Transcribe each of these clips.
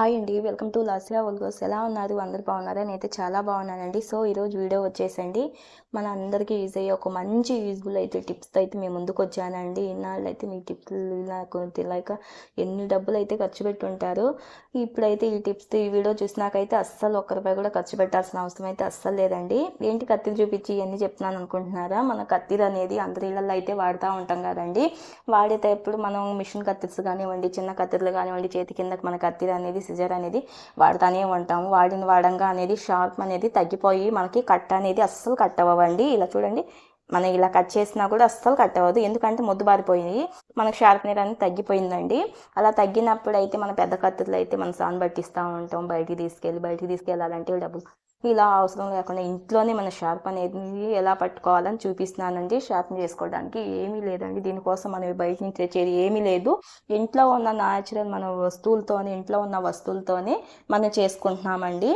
Hi అండి welcome to లాసియా ఒల్గోస్ ఎలా ఉన్నారు? అందరు బాగున్నారా? నేనైతే చాలా బాగున్నానండి. సో ఈరోజు వీడియో వచ్చేసండి. మన అందరికీ యూజ్ అయ్యే ఒక మంచి యూజ్ఫుల్ అయితే టిప్స్తో అయితే మేము ముందుకు వచ్చానండి. ఇన్నాళ్ళైతే అయితే మీ టిప్స్ నాకు తెలియక ఎన్ని డబ్బులు అయితే ఖర్చు పెట్టుంటారు ఇప్పుడైతే ఈ టిప్స్ ఈ వీడియో చూసినాకైతే అస్సలు ఒక్క రూపాయి కూడా ఖర్చు పెట్టాల్సిన అవసరం అయితే అస్సలు లేదండి. ఏంటి కత్తిరి చూపించి ఇవన్నీ చెప్తున్నాను అనుకుంటున్నారా? మన కత్తిరి అనేది అందరి ఇళ్ళల్లో అయితే వాడుతూ ఉంటాం కదండి. వాడేటప్పుడు మనం మిషన్ కత్తిర్స్ కానివ్వండి చిన్న కత్తిరలు కానివ్వండి చేతి కిందకి మన కత్తిరి అనేది సిజర్ అనేది వాడుతూనే ఉంటాము. వాడిన వాడంగా అనేది షార్ప్ అనేది తగ్గిపోయి మనకి కట్ అనేది అస్సలు కట్ అవ్వండి ఇలా చూడండి. మనం ఇలా కట్ చేసినా కూడా అస్సలు కట్ అవ్వదు. ఎందుకంటే ముద్దు బారిపోయింది. మనకు షార్ప్నర్ అనేది తగ్గిపోయిందండి. అలా తగ్గినప్పుడు అయితే మన పెద్ద కత్తులు అయితే మనం సాన్ పట్టిస్తూ ఉంటాం. బయటికి తీసుకెళ్ళి బయటికి తీసుకెళ్ళాలంటే డబ్బులు ఇలా అవసరం లేకుండా ఇంట్లోనే మన షార్ప్ అనేది ఎలా పట్టుకోవాలని చూపిస్తున్నానండి. షార్ప్ చేసుకోవడానికి ఏమీ లేదండి. దీనికోసం మనం బయట నుంచి తెచ్చేది ఏమీ లేదు. ఇంట్లో ఉన్న న్యాచురల్ మన వస్తువులతోనే ఇంట్లో ఉన్న వస్తువులతోనే మనం చేసుకుంటున్నామండి.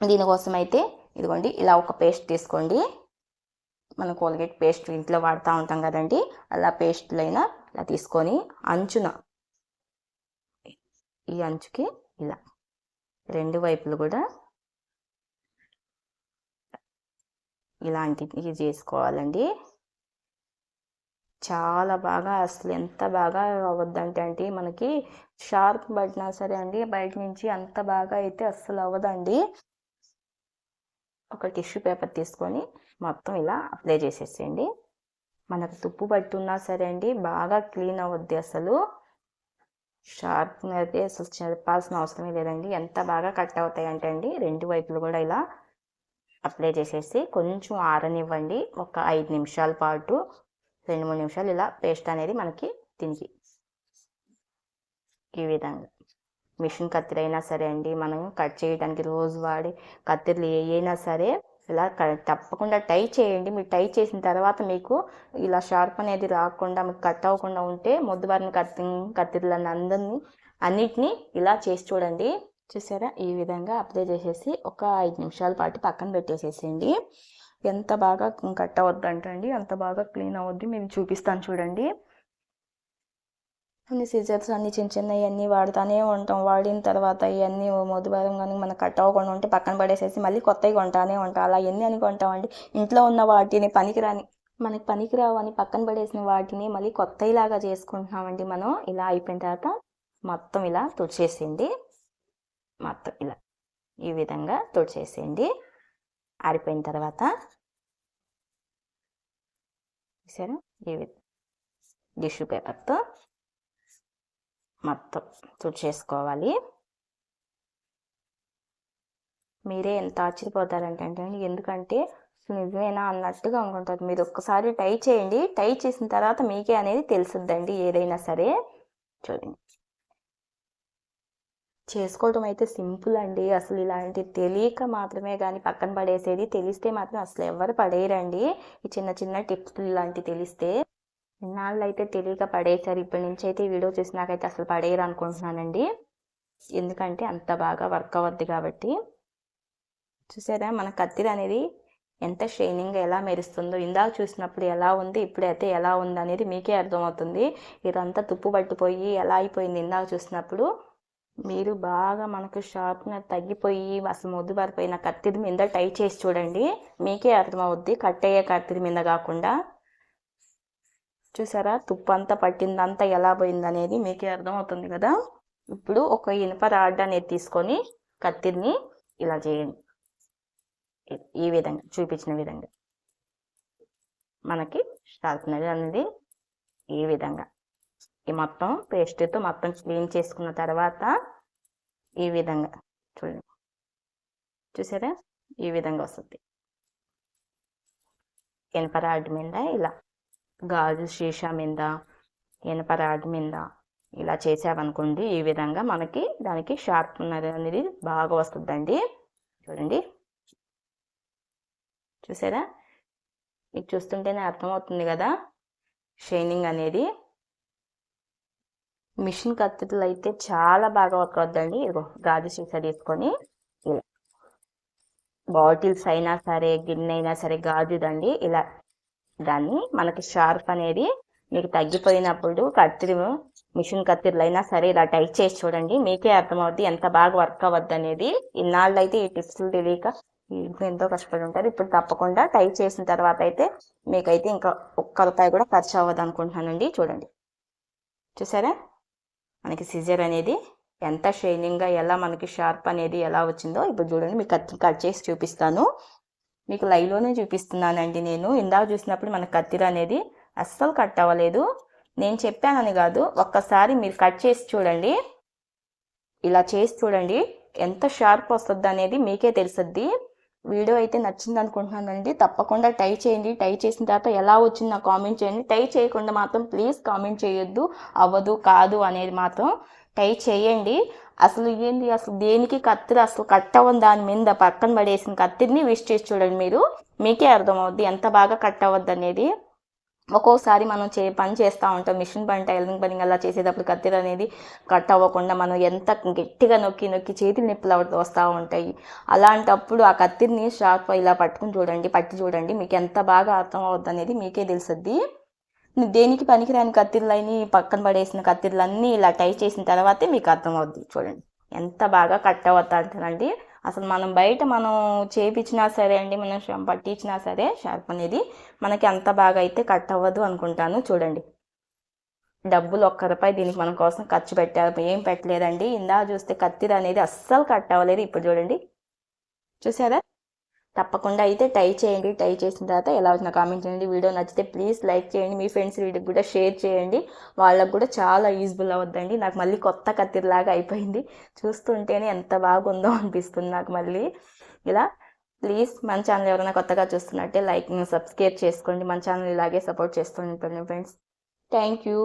దీనికోసం అయితే ఇదిగోండి ఇలా ఒక పేస్ట్ తీసుకోండి. మనం కోల్గేట్ పేస్ట్ ఇంట్లో వాడుతూ ఉంటాం కదండి. అలా పేస్ట్లైనా ఇలా తీసుకొని అంచున ఈ అంచుకి ఇలా రెండు వైపులు కూడా ఇలాంటివి చేసుకోవాలండి. చాలా బాగా అసలు ఎంత బాగా అవ్వద్దంటే అంటే మనకి షార్ప్ పడినా సరే అండి బయట నుంచి అంత బాగా అయితే అస్సలు అవ్వదండి. ఒక టిష్యూ పేపర్ తీసుకొని మొత్తం ఇలా అప్లై చేసేసేయండి. మనకు తుప్పు పట్టున్నా సరే అండి బాగా క్లీన్ అవ్వద్ది అసలు. షార్ప్ అయితే అసలు చెప్పాల్సిన అవసరమే లేదండి. ఎంత బాగా కట్ అవుతాయి అంటే అండి రెండు వైపులు కూడా ఇలా అప్లై చేసేసి కొంచెం ఆరనివ్వండి. ఒక ఐదు నిమిషాల పాటు రెండు మూడు నిమిషాలు ఇలా పేస్ట్ అనేది మనకి దీనికి ఈ విధంగా. మిషన్ కత్తిరి అయినా సరే అండి మనం కట్ చేయడానికి రోజు వాడే కత్తిరలు ఏ అయినా సరే ఇలా తప్పకుండా టై చేయండి. మీరు టై చేసిన తర్వాత మీకు ఇలా షార్ప్ అనేది రాకుండా మీకు కట్ అవ్వకుండా ఉంటే మొద్దుబారిన కత్తి కత్తిరలను అందరినీ అన్నిటినీ ఇలా చేసి చూడండి. చూసారా? ఈ విధంగా అప్లై చేసేసి ఒక ఐదు నిమిషాల పాటు పక్కన పెట్టేసేసేయండి. ఎంత బాగా కట్ అవద్దు అంటండి అంత బాగా క్లీన్ అవద్దు. మేము చూపిస్తాను చూడండి. అన్ని సీజర్స్ అన్ని చిన్న చిన్నవి అన్నీ వాడుతూనే ఉంటాం. వాడిన తర్వాత ఇవన్నీ మధుబారం కానీ మనం కట్ అవ్వకుండా ఉంటే పక్కన పడేసేసి మళ్ళీ కొత్తవి కొంటానే ఉంటాం. అలా ఎన్ని అని కొంటామండి. ఇంట్లో ఉన్న వాటిని పనికిరాని మనకి పనికిరావు అని పక్కన పడేసిన వాటిని మళ్ళీ కొత్తలాగా చేసుకుంటున్నామండి మనం. ఇలా అయిపోయిన తర్వాత మొత్తం ఇలా తుడిచేసేయండి. మొత్తం ఇలా ఈ విధంగా తుడిచేసేయండి. ఆరిపోయిన తర్వాత చూసారు? ఈ టిష్యూ పేపర్తో మొత్తం తుడిచేసుకోవాలి. మీరే ఎంత ఆశ్చర్యపోతారంటే ఎందుకంటే నిజమేనా అన్నట్టుగా అనుకుంటారు. మీరు ఒక్కసారి టై చేయండి. టై చేసిన తర్వాత మీకే అనేది తెలుసుద్దండి ఏదైనా సరే. చూడండి. చేసుకోవడం అయితే సింపుల్ అండి. అసలు ఇలాంటి తెలియక మాత్రమే కానీ పక్కన పడేసేది తెలిస్తే మాత్రం అసలు ఎవరు పడేయరండి. ఈ చిన్న చిన్న టిప్స్ ఇలాంటివి తెలిస్తే. ఇన్నాళ్ళు అయితే తెలియక పడేసారు ఇప్పటి నుంచి అయితే వీడియో చూసినాకైతే అసలు పడేయరు అనుకుంటున్నానండి. ఎందుకంటే అంత బాగా వర్క్ అవ్వద్ది కాబట్టి. చూసారా? మన కత్తిర అనేది ఎంత షైనింగ్గా ఎలా మెరుస్తుందో ఇందాక చూసినప్పుడు ఎలా ఉంది ఇప్పుడైతే ఎలా ఉంది అనేది మీకే అర్థమవుతుంది. ఇదంతా తుప్పు పట్టిపోయి ఎలా అయిపోయింది ఇందాక చూసినప్పుడు. మీరు బాగా మనకు షార్ప్నర్ తగ్గిపోయి అసలు ముద్దు పారిపోయిన కత్తిరి మీద టై చేసి చూడండి. మీకే అర్థమవుద్ది కట్ అయ్యే కత్తిరి మీద కాకుండా. చూసారా? తుప్పు అంతా పట్టిందంతా ఎలా పోయింది అనేది మీకే అర్థమవుతుంది కదా? ఇప్పుడు ఒక ఇనుప రాడ్ అనేది తీసుకొని కత్తిరిని ఇలా చేయండి. ఈ విధంగా చూపించిన విధంగా. మనకి షార్ప్నర్ అనేది ఈ విధంగా. ఈ మొత్తం పేస్ట్తో మొత్తం క్లీన్ చేసుకున్న తర్వాత ఈ విధంగా చూడండి. చూసారా? ఈ విధంగా వస్తుంది. ఇనుప రాడ్ మీద ఇలా గాజు షీషా మీద ఇనుప రాడ్ మీద ఇలా చేసామనుకోండి ఈ విధంగా మనకి దానికి షార్ప్నర్ అనేది బాగా వస్తుందండి. చూడండి. చూసారా? మీకు చూస్తుంటేనే అర్థమవుతుంది కదా? షైనింగ్ అనేది మిషన్ కత్తిలు అయితే చాలా బాగా వర్క్ అవుద్దండి. ఇదిగో గాజు సీసా తీసుకొని ఇలా బాటిల్స్ అయినా సరే గిన్నె అయినా సరే గాజుదండి. ఇలా దాన్ని మనకి షార్ప్ అనేది మీకు తగ్గిపోయినప్పుడు కత్తిరి మిషన్ కత్తిర్లు అయినా సరే ఇలా టైట్ చేసి చూడండి. మీకే అర్థమవుద్ది ఎంత బాగా వర్క్ అవ్వద్దు అనేది ఇన్నాళ్ళు అయితే ఈ టిప్స్లు తెలియక ఎంతో కష్టపడి ఉంటారు. ఇప్పుడు తప్పకుండా టైట్ చేసిన తర్వాత అయితే మీకైతే ఇంకా ఒక్క రూపాయి కూడా ఖర్చు అవ్వదు అనుకుంటున్నానండి చూడండి. చూసారా? మనకి సిజర్ అనేది ఎంత షైనింగ్గా ఎలా మనకి షార్ప్ అనేది ఎలా వచ్చిందో ఇప్పుడు చూడండి. మీకు కత్తి కట్ చేసి చూపిస్తాను. మీకు లైవ్లోనే చూపిస్తున్నానండి నేను. ఇందాక చూసినప్పుడు మన కత్తిర అనేది అస్సలు కట్ అవ్వలేదు. నేను చెప్పానని కాదు ఒక్కసారి మీరు కట్ చేసి చూడండి. ఇలా చేసి చూడండి. ఎంత షార్ప్ వస్తుంది అనేది మీకే తెలుసుద్ది వీడియో అయితే నచ్చింది అనుకుంటున్నానండి తప్పకుండా టై చేయండి. టై చేసిన తర్వాత ఎలా వచ్చింది నాకు కామెంట్ చేయండి. టై చేయకుండా మాత్రం ప్లీజ్ కామెంట్ చేయొద్దు. అవ్వదు కాదు అనేది మాత్రం టై చేయండి. అసలు ఏంది? అసలు దేనికి కత్తిరి అసలు కట్ అవ్వని దాని మీద పక్కన పడేసిన కత్తిరిని విష్ చేసి చూడండి మీరు. మీకే అర్థమవుద్ది ఎంత బాగా కట్ అవ్వద్దు అనేది ఒక్కోసారి మనం చే పని చేస్తూ ఉంటాం. మిషన్ పని టైలరింగ్ పని అలా చేసేటప్పుడు కత్తిర అనేది కట్ అవ్వకుండా మనం ఎంత గట్టిగా నొక్కి నొక్కి చేతులు నొప్పులు వస్తూ ఉంటాయి. అలాంటప్పుడు ఆ కత్తిరిని షార్ప్ ఇలా పట్టుకుని చూడండి పట్టి చూడండి. మీకు ఎంత బాగా అర్థం అవుద్ది అనేది మీకే తెలుసుద్ది. దేనికి పనికిరాని కత్తిర్లన్నీ పక్కన పడేసిన కత్తిర్లన్నీ ఇలా టై చేసిన తర్వాతే మీకు అర్థమవుద్ది చూడండి ఎంత బాగా కట్ అవుతా అంటారండి అసలు మనం బయట మనం చేపించినా సరే అండి మనం ష- పట్టించినా సరే షార్ప్ అనేది మనకి అంత బాగా అయితే కట్ అవ్వదు అనుకుంటాను. చూడండి. డబ్బులు ఒక్క రూపాయి దీనికి మన కోసం ఖర్చు పెట్టారు ఏం పెట్టలేదండి. ఇందా చూస్తే కత్తిర అనేది అస్సలు కట్ అవ్వలేదు. ఇప్పుడు చూడండి. చూసారా? తప్పకుండా అయితే టై చేయండి. టై చేసిన తర్వాత ఎలా వచ్చినా కామెంట్ చేయండి. వీడియో నచ్చితే ప్లీజ్ లైక్ చేయండి. మీ ఫ్రెండ్స్ వీడికి కూడా షేర్ చేయండి. వాళ్ళకు కూడా చాలా యూజ్ఫుల్ అవుద్దండి. నాకు మళ్ళీ కొత్త కత్తిరిలాగా అయిపోయింది. చూస్తుంటేనే ఎంత బాగుందో అనిపిస్తుంది నాకు మళ్ళీ. ఇలా ప్లీజ్ మన ఛానల్ ఎవరైనా కొత్తగా చూస్తున్నట్టే లైక్ సబ్స్క్రైబ్ చేసుకోండి. మన ఛానల్ ఇలాగే సపోర్ట్ చేస్తూ ఉంటాను ఫ్రెండ్స్. Thank you.